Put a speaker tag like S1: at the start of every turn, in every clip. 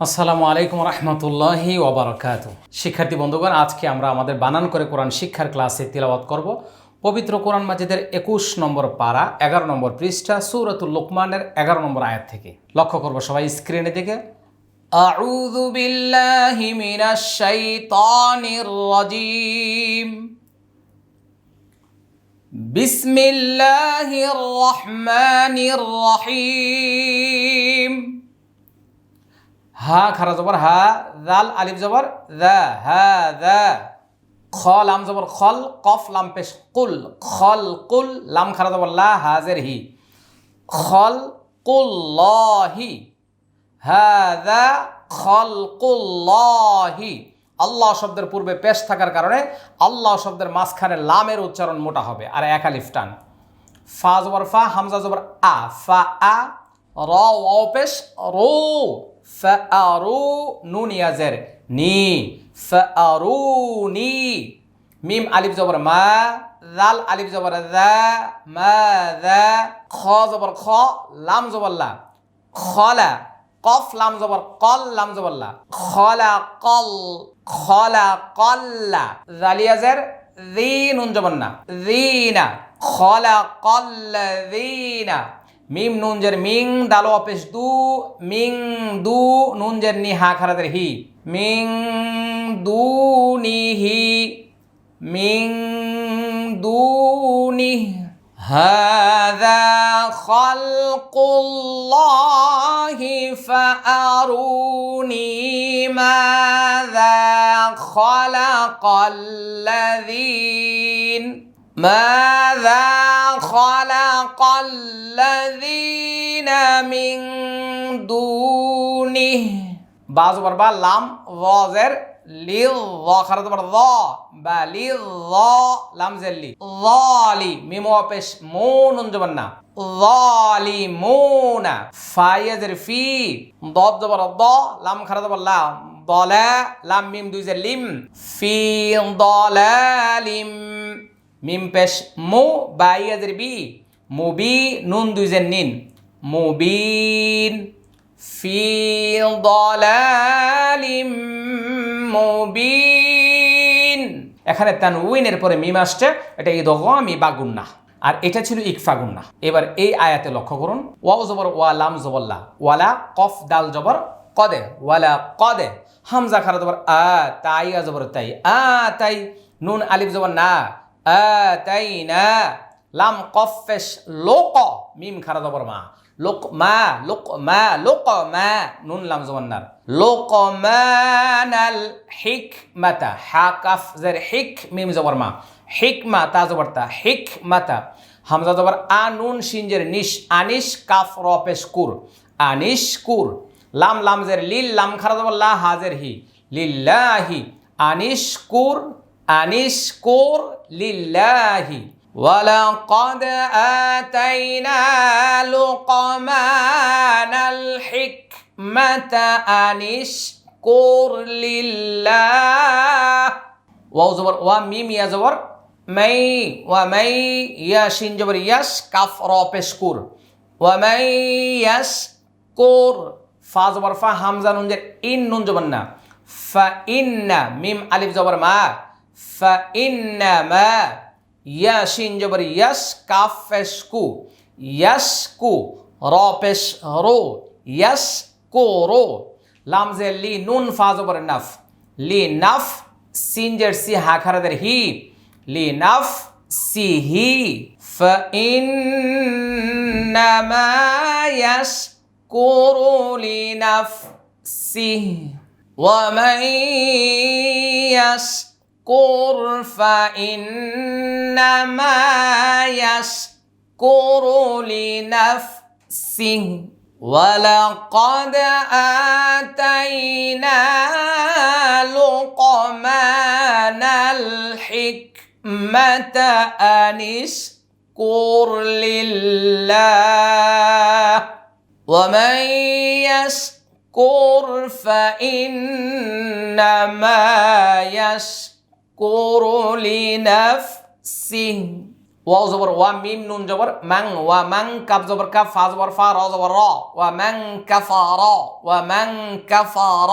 S1: আসসালামু আলাইকুম রহমতুল্লাহি ওবরাকাত শিক্ষার্থী বন্ধুগণ আজকে আমরা আমাদের বানান করে কোরআন শিক্ষার ক্লাসে তিলাওয়াত করব পবিত্র কোরআন মাজিদের একুশ নম্বর পারা এগারো নম্বর পৃষ্ঠা সুরতুল লোকমানের এগারো নম্বর আয়াত থেকে লক্ষ্য করবো সবাই স্ক্রিনে দিকে أعوذ بالله من الشيطان الرجيم بسم الله الرحمن الرحيم হা, খারা জবর, হা জাল আলিফ জবর দা হা দা খ লাম জবর, খল, কফ, লাম, পেশ, কুল। খল, কুল, লাম, খারা জবর, লা, হাজের, হি। খল কুল্লাহি হাদা খলকুল্লাহি আল্লাহ শব্দের পূর্বে পেশ থাকার কারণে আল্লাহ শব্দের মাঝখানে লামের উচ্চারণ মোটা হবে, আর এক আলিফ টান। ফা জবর, ফা, হামজা জবর, আ, ফা, আ, র পেশ, রো। ফা আরু নুন ইয়াজের, নি ফা আরু নি, মিম আলিফ জবর মা জাল আলিফ জবর দা মা দা খ জবর খ, লাম জবর লা, খলা, কফ লাম জবর কল, লাম জবর লা, খলা কল, খলা কল্লা জালিয়াজের জি নুন জবর না খলা কল্লা জিনা মিম নুন জের মিং দালো অপেশ দু মিং দু নুন জের নি হা খারাদের হি মিং দু নি হি মিং دونه هذا خلق الله فأروني ماذا خلق الذين ماذا خلق الذين من دونه بعض بربا لام ظاظر লিল র খারাপ তোমার র বা লিল র লাম জেল্লি রলি মিমো অপেশ মো নুন জবান না রলি মোনা ফাইয়াজের ফি দব জবর দ লাম খারাপ জবর লা দলা লাম মিম দুই জের লিম ফি দলালিম মিম পেশ মো বা ইয়াজের বি মুবি নুন দুই জের নিন মুবিন ফি দলালিম মুবিন। এখানে তানউইনের পরে মিম আসছে, এটা ইদগামি বা গুন্না। আর এটা ছিল ইকফা গুন্না। এবার এই আয়াতে লক্ষ্য করুন। ওয়াও জবর, ওয়া লাম জবল্লা ওয়ালা কফ দাল জবর কদে। ওয়ালা কদে। হামজা খারা জবর আ তাই আ জবর তাই। আ, তাই। নুন আলিফ জবর না। আ, তাই না। লাম কফ ফেশ লোক, মিম খারা জবর মা। লোক মা লোক মা লোক মা, নুন লাম জবান্নার লোক মানাল হিক মাতা হা কাফ জের হিক, মিম জবর মা। হিক মা তা জবর তা হিক মাতা হামজা জবর আ নুন সিনজের নিশ, আনিশ কাফ র পেশ কুর। আনিশ কুর। লাম লাম জের লিল, লাম খারা জবর লা হাজের হি। লিল্লাহি, আনিশ কুর আনিশ কুর, লিল্লাহি। ولقد آتينا لقمان الحكمة أن اشكر لله واو زبر وميم يا زبر مي ومي يا شين جبر يش كاف را بشكر ومن يشكر فا زبر فا همزة نونجر إن نون جبرنا فإن ميم ألف زبر ما فإنما ইয়া শিন জবর ইয়াস কাফ পেশ কু ইয়াস কু র পেশ রো ইয়াস কো রো লাম জে লি নুন ফা জবর নাফ লি নাফ সিন জের সি হা খারাদের হি লি নাফ সি হি فإنما يشكر لنفسه ومن يشكر يشكر فإنما يشكر لنفسه. ولقد آتينا لقمان الحكمة أن اشكر لله. ومن يشكر فإنما يشكر يشكر لنفسه ওয়াও জবর ওয়া মিম নুন জবর মাং ওয়া মাং কাপ জবর কাপ ফা জবর ফা র জবর র ওয়া মাং কাফা র ওয়া মাং কাফা র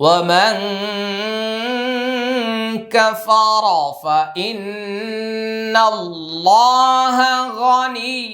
S1: ومن كفر فإن الله غني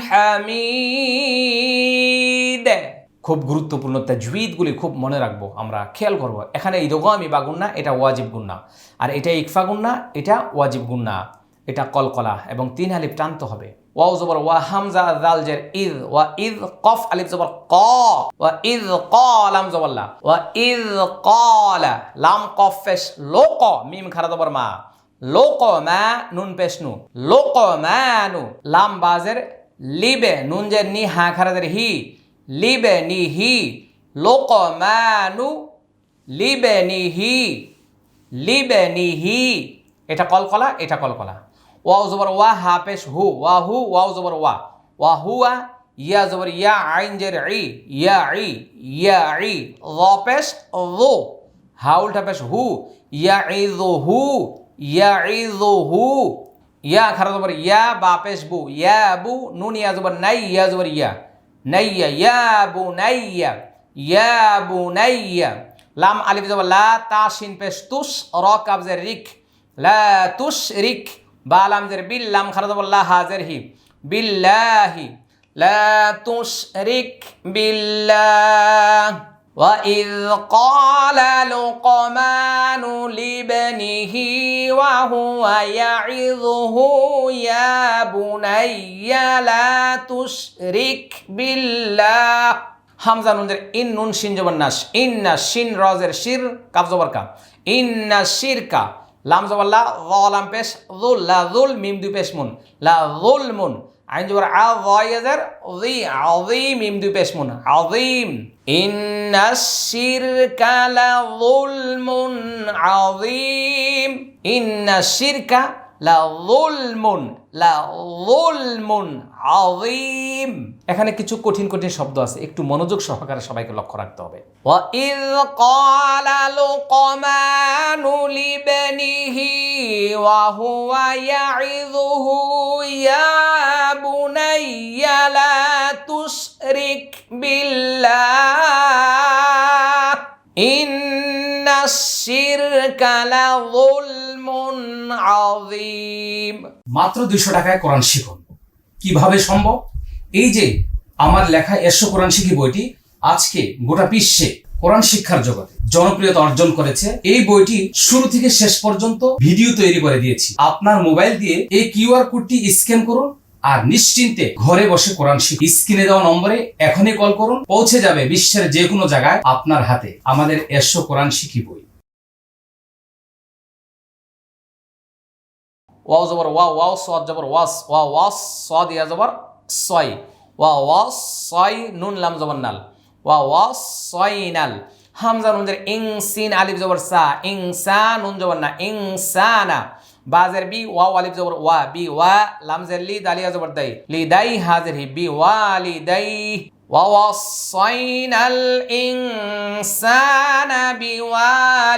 S1: حميد খুব গুরুত্বপূর্ণ তাজউইদগুলি খুব মনে রাখবো আমরা খেয়াল করব এখানে ইদগামি বা গুন্না এটা ওয়াজিব গুন্না আর এটা ইকফা গুন্না এটা ওয়াজিব গুন্না এটা কলকলা এবং তিন আলিফ টানতে হবে ওয়াও জবর, ওয়া হামজা দাল জের ইদ, ওয়া ইদ কফ আলিফ জবর ক, ওয়া ইদ ক লাম জবর লা, ওয়া ইদ কলা লাম কফ ফেশ লোক, মিম খারা জবর মা, লোক মা নুন পেশ নু, লোক নু, লাম বাজের লিবে, নুন জের নি হা খারা জের হি, লিবে নি হি, লোক নু, লিবে নি হি, লিবে নি হি, এটা কলকলা এটা কলকলা। ওয়াও জবর ওয়া হা হু, ওয়া হু, ওয়াও জবর ওয়া। ওয়া হুয়া, ইয়া জবর ইয়া আইন জের ই, ইয়া ই ইয়া ই। র পেশ রো হা হু, ইয়া ই রো হু, ইয়া ই রো হু। ইয়া খারা জবর ইয়া, বা বু, ইয়া বু, নুন ইয়া জবর নাই, ইয়া জবর ইয়া। নাইয়া ইয়া বু নাইয়া ইয়া বু নাইয়া লাম আলিফ জবর লা, তা শিন পেশ তুস, র কাবজের রিক। লা তুস রিক। বালাম জের বিল্লাম খারাজাবুল্লাহ হাজের হি বিল্লাহি লা তুশরিক বিল্লাহ وإذ قال لقمان لابنه وهو يعظه يا بني لا تشرك بالله হামজা নুনদের ইন নুন শিন জবর নাস ইন্না শিন রজের শির কাব জবর কা ইন্না শিরকা লাম জবাল্লা লাম পেশ যুল লা যুল মিম দুই পেশ মুন। লা যুল মুন। আইন জবর আ যায়ের জি আযীম মিম দুই পেশ মুন। আযীম। ইন্না শিরকা লা যুলমুন আযীম। ইন্না শিরকা লাউলমুন লাউলমুন আযীম। এখানে কিছু কঠিন কঠিন শব্দ আছে। একটু মনোযোগ সহকারে সবাইকে লক্ষ্য রাখতে হবে। ওয়া ইয ক্বালা লুকমানু লিবনিহি ওয়া হুয়া ইয়াইযুহু ইয়া বুনাইয়া লা তুশরিক বিল্লাহ। ইন্নাশ শিরকা লাযু
S2: মাত্র দুইশো টাকায় কোরআন শিখুন। কীভাবে সম্ভব? এই যে আমার লেখা এসো কোরআন শিখি বইটি, আজকে গোটা বিশ্বে কোরআন শিক্ষার জগতে জনপ্রিয়তা অর্জন করেছে। এই বইটি শুরু থেকে শেষ পর্যন্ত ভিডিও তৈরি করে দিয়েছি। আপনার মোবাইল দিয়ে এই কিউআর কোডটি স্ক্যান করুন আর নিশ্চিন্তে ঘরে বসে কোরআন শিখুন। স্ক্রিনে দেওয়া নম্বরে এখনই কল করুন, পৌঁছে যাবে বিশ্বের যে কোনো জায়গায় আপনার হাতে আমাদের এসো কোরআন শিখি বই।
S1: ওয়াও জবর ওয়া ওয়াও সদ জবর ওয়াস ওয়া ওয়াস সদ ইয়া জবর সয় ওয়া ওয়াস সয় নুন লাম জবর নাল। ওয়া ওয়াস সয় নাল। হামজা নুনজের ইং সিন আলিফ জবর সা ইং সা নুন জবর না ইং সানা বাজের বি ওয়া আলিফ জবর, ওয়া, বি, ওয়া লাম জের লি, দালিয়া জবর দাই। লি দাই, হাজের হি, বি, ওয়া, লি দাই। ووصينا الإنسان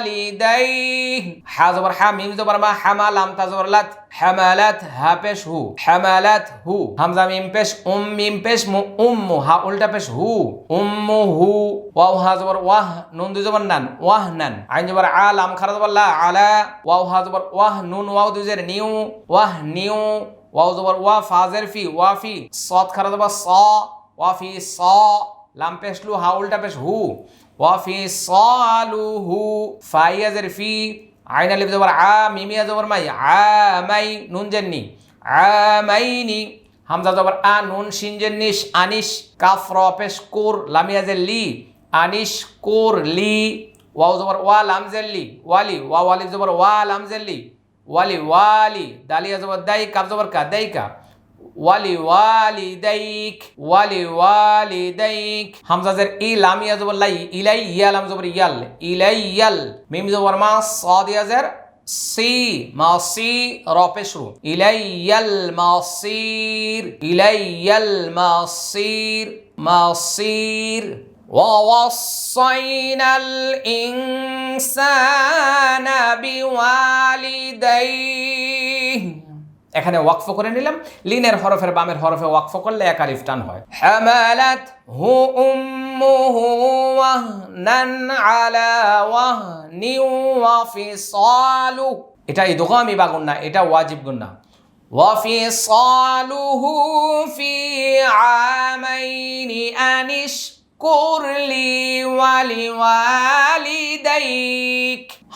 S1: بوالديه حا زبر حا ميم زبر ما حمل لام تزبرلت حملت ها بش هو حملت هو همزة ميم بش أم ميم بش مو أم ها أولتا بش هو أم هو واو ها زبر واه نون دو زبر نان واه نان عين زبر عا لام خر زبر لا على واو ها زبر واه نون واو دو زر نيو واه نيو واو زبر وا فازر في وافي صاد خر زبر صا ওয়াফি স লাম পেশ লু, হা উল্টা পেশ হু। ওয়াফি সালুহু ফাইয়াজের ফি, আইন আলিফ জবর আ, মিমিয়া জবর মাই আমাই নুন জেননি আমাইনি হামজা জবর আ, নুন, শিন জেন্নিস আনিস, কাফ, র পেশ, কোর লামিয়াজের লি। আনিস, কোর, লি। ওয়াও জবর ওয়া, লাম জেল্লি ওয়ালি ওয়া ওয়ালিফ জবর ওয়া, লাম জেল্লি ওয়ালি ওয়ালি, দালিয়া জবর দাই কাব জবর কা, দাইকা। ওয়ালি ওয়ালি দাইক ওয়ালি ওয়ালি দাইক হামজাজের ই লামিয়া জবর লাই ইলাই ইয়াল হাম জবর ইয়াল ইলাই ইয়াল মিম জবর মা সাদিয়াজের সি মাসি রপেশরু ইলাইয়াল মাসির ইলাইয়াল মাসির মাসির ووصينا الإنسان بوالديه এখানে ওয়াকফ করে নিলাম লিনের হরফের বামের হরফে ওয়াকফ করলে এক আলিফ টান হয় হামালাত হু উম্মুহু ওয়াহনান আলা ওয়াহনি ওয়া ফিসালু এটা ইদগামি বা গুন্না এটা ওয়াজিব গুন্না وفصاله في عامين أن اشكر واذكر لي ولوالديك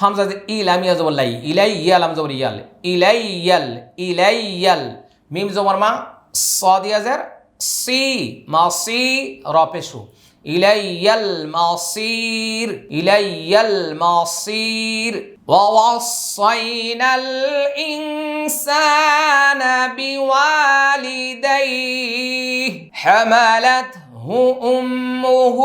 S1: همزة إي لم يزور لي إلي لم زور يل إلي يل إلي يل ميم زور ما؟ صاد يزر سي. ما سي رابشو إلي المصير إلي المصير ووصينا الإنسان بوالديه حملته أمه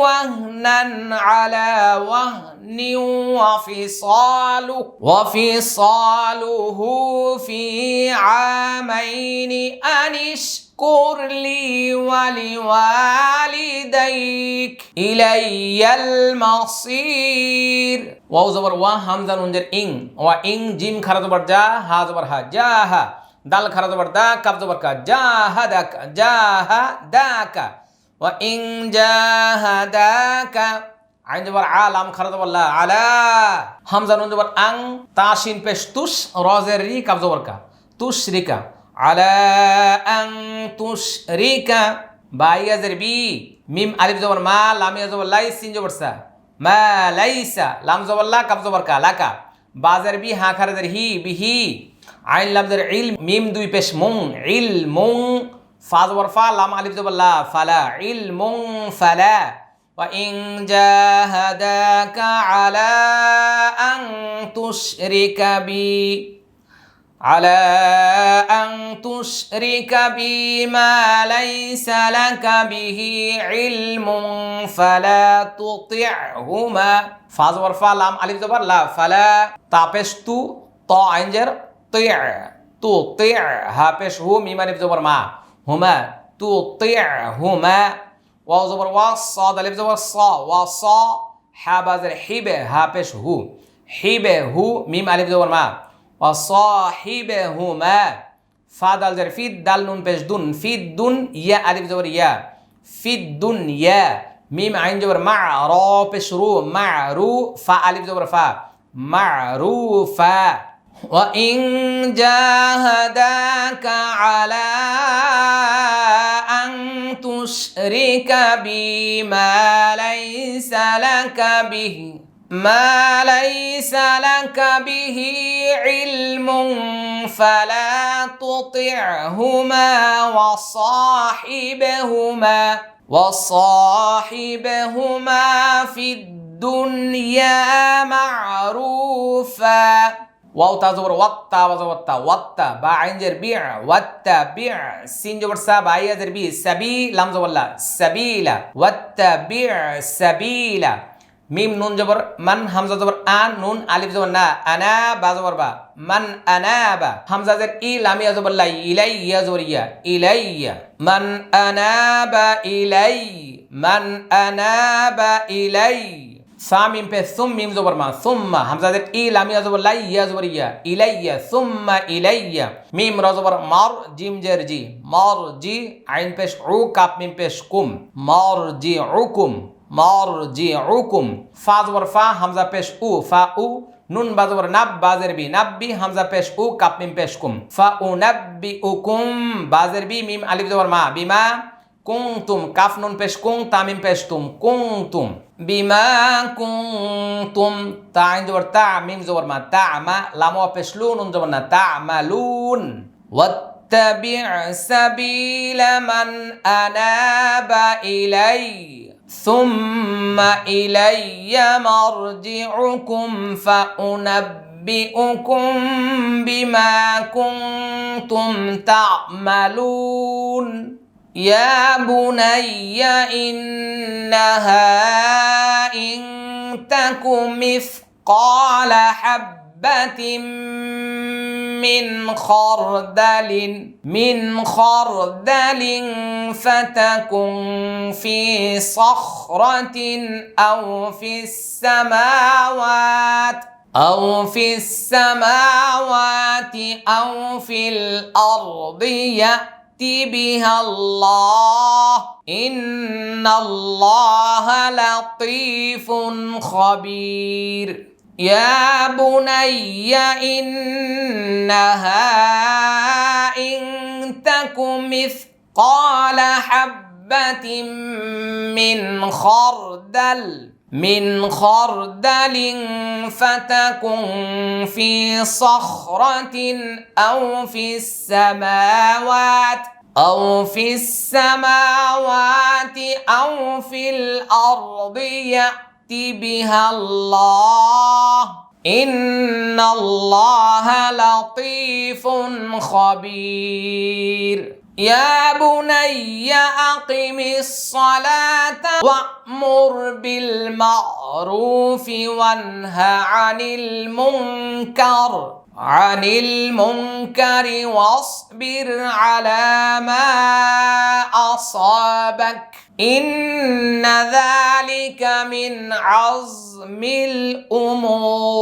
S1: وهنا على وهن وفصاله وفصاله في عامين أن اشكر لي ولوالديك إلي المصير واو زبر وا همزة نونجر إن وإن جيم خرد بر جا ها زبر ها جاها دال خرد بر دا كف زبر كا جاها داك جاها داك দা কা আইন জবর আলাম খারা জবর লা, আলা। হামজা নুন জবর আং তাশিন পেশ তুস রজের রি কাব জবর কা। তুস রিকা আলা আং তুস রিকা বাইয়াজের বি, মিম আলিফ জবর মা লামিয়া জবর লাই, সিন জবর সা। মা লাইসা, লাম জবর লা কাব জবর কা লাকা বাজার বি হা খারাদের হি বিহি আইন লামদের ইল, মিম দুই পেশ মুং, ইল মুং। ফা জবর ফা লাম আলিফ জবর লা ফালা ইল মুং ফালা وإن جاهداك على أن تشرك بي على أن تشرك بي ما ليس لك به علم فلا تطعهما فا زبر فا لام ألف زبر لا فلا تابش تو طا عنجر طيع تطيع ها بش هو ميم ألف زبر ما هما تطيعهما واو زبر وا صاد ألف زبر صا. وصا حا بازر حبه ها بش هو. حبه هو ميم ألف زبر ما. وصاحبهما فادل زر في دال نون بش دون. في دون يا ألف زبر يا. في الدنيا ميم عين زبر مع را بش رو معرو فا ألف زبر فا. معروفا وإن جاهداك على أن تشرك بي ما ليس لك به ما ليس لك به علم فلا تطعهما وصاحبهما وصاحبهما في الدنيا معروفا. واو تا زبر وقتا با زبر تا وقتا با عين جر بيع وتا بيع سين جبر ساب عيا جر بي سبي لام زبر لا سبيلا وتا بيع سبيلا ميم نون جبر من همزة زبر آن نون ألف زبر نا أنا با زبر با من أنا با همزة زر إي لام يا زبر لا إلي زبر يا إلي من أناب إلي من أناب إلي বা ইলাই সা মিম পে, সুম মিম জবর মা, সুম্মা, হামজা জের ই লামিয়া জবর, লাই, ইয়া জবর, ইয়া, ইলাইয়া, সুম্মা, ইলাইয়া, মিম, র জবর, মার, জিম, জের, জি, মার, জি, আইন পেশ, উ, কাপ, মিম পেশ, কুম, মার, জি উকুম মারজিউকুম ফা জবর, ফা, হামজা পেশ, উ, ফা, উ, নুন, বা জবর, নাব বাজের বি নাব্বি হামজা পেশ, উ, কাপ, মিম পেশ, কুম, ফা, উ নাব্বি উকুম বাজের বি মিম, আলিফ জবর, মা বিমা কুনতুম কাফ, নুন, পেশ কুং তামিম পেশ, তুম কুনতুম বিমা بما كنتم تعين عين زبر تاء ميم زور ما تاء ما لام وبش لون نون زبر تعملون واتبع سبيل من أناب إلي ثم إلي مرجعكم فأنبئكم بما كنتم تعملون. يا بني إنها إن تك مثقال حبة من خردل من خردل فتكن في صخرة أو في السماوات أو في السماوات أو في الأرض يأت بها الله إن الله لطيف خبير. يا بني إنها إن تك مثقال حبة من خردل من خردل فتكن في صخرة أو في السماوات أو في السماوات أو في الأرض يأت بها الله. إن الله لطيف خبير. يا بني أقم الصلاة وأمر بالمعروف وانه عن المنكر عن المنكر واصبر على ما أصابك. إن ذلك من عزم الأمور.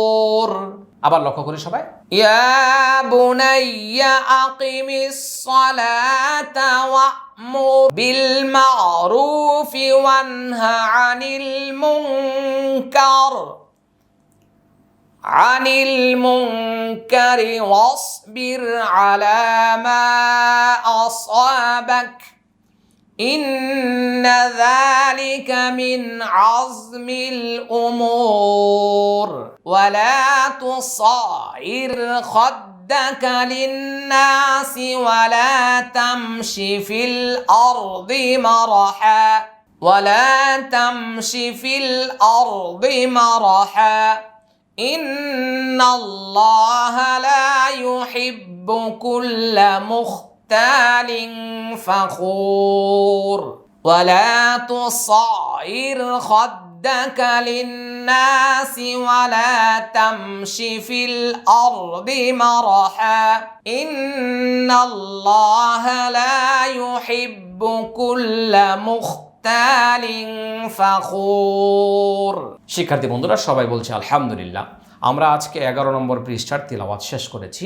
S1: আবার লক্ষ্য করি সবাই يا بني أقم الصلاة وأمر بالمعروف وانه عن المنكر عن المنكر واصبر على ما أصابك إن ذلك من عزم الأمور. ولا تصعر خدك للناس ولا تمش في الأرض مرحا. ولا تمش في الأرض مرحا. إن الله لا يحب كل مختال فخور ولا تصعر خدك للناس ولا تمش في الأرض مرحا إن الله لا يحب كل مختال فخور শিক্ষার্থী বন্ধুরা সবাই বলছে আলহামদুলিল্লাহ আমরা আজকে এগারো নম্বর পৃষ্ঠার তিলাওয়াত শেষ করেছি।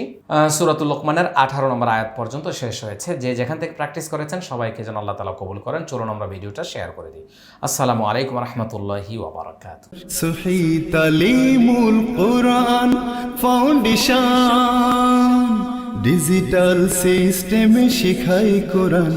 S1: সূরাতুল লোকমানের আঠারো নম্বর আয়াত পর্যন্ত শেষ হয়েছে। যে যেখান থেকে প্র্যাকটিস করেছেন, সবাইকে যেন আল্লাহ তালা কবুল করেন। চলুন আমরা ভিডিওটা শেয়ার করে দিই। আসসালামু আলাইকুম রহমতুল্লাহি ওবরাকাত
S3: কোরআন ফাউন্ডেশন, ডিজিটাল সিস্টেমে শিখাই কোরআন।